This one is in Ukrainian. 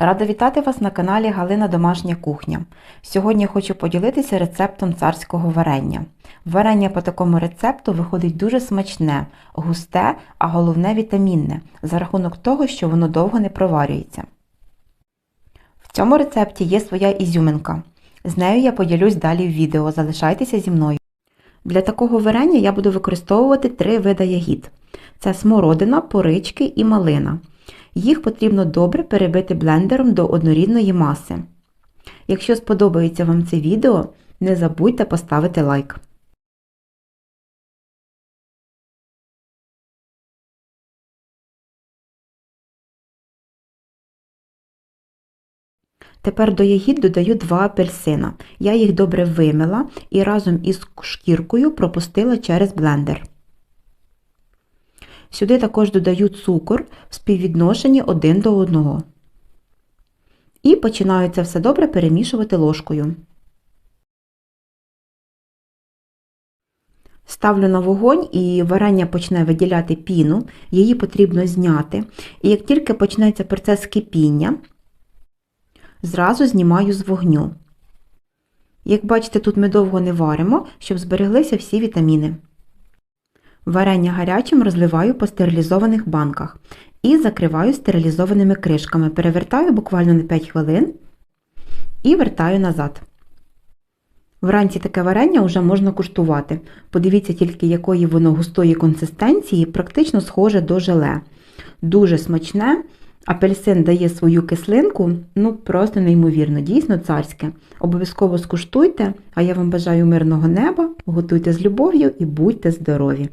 Рада вітати вас на каналі Галина Домашня кухня. Сьогодні хочу поділитися рецептом царського варення. Варення по такому рецепту виходить дуже смачне, густе, а головне вітамінне, за рахунок того, що воно довго не проварюється. В цьому рецепті є своя ізюминка. З нею я поділюсь далі в відео, залишайтеся зі мною. Для такого варення я буду використовувати три види ягід: це смородина, порички і малина. Їх потрібно добре перебити блендером до однорідної маси. Якщо сподобається вам це відео, не забудьте поставити лайк. Тепер до ягід додаю два апельсина. Я їх добре вимила і разом із шкіркою пропустила через блендер. Сюди також додаю цукор в співвідношенні 1 до 1. І починаю це все добре перемішувати ложкою. Ставлю на вогонь і варення почне виділяти піну, її потрібно зняти. І як тільки почнеться процес кипіння, зразу знімаю з вогню. Як бачите, тут ми довго не варимо, щоб збереглися всі вітаміни. Варення гарячим розливаю по стерилізованих банках і закриваю стерилізованими кришками. Перевертаю буквально на 5 хвилин і вертаю назад. Вранці таке варення вже можна куштувати. Подивіться тільки, якої воно густої консистенції, практично схоже до желе. Дуже смачне. Апельсин дає свою кислинку, ну просто неймовірно, дійсно царське. Обов'язково скуштуйте, а я вам бажаю мирного неба, готуйте з любов'ю і будьте здорові!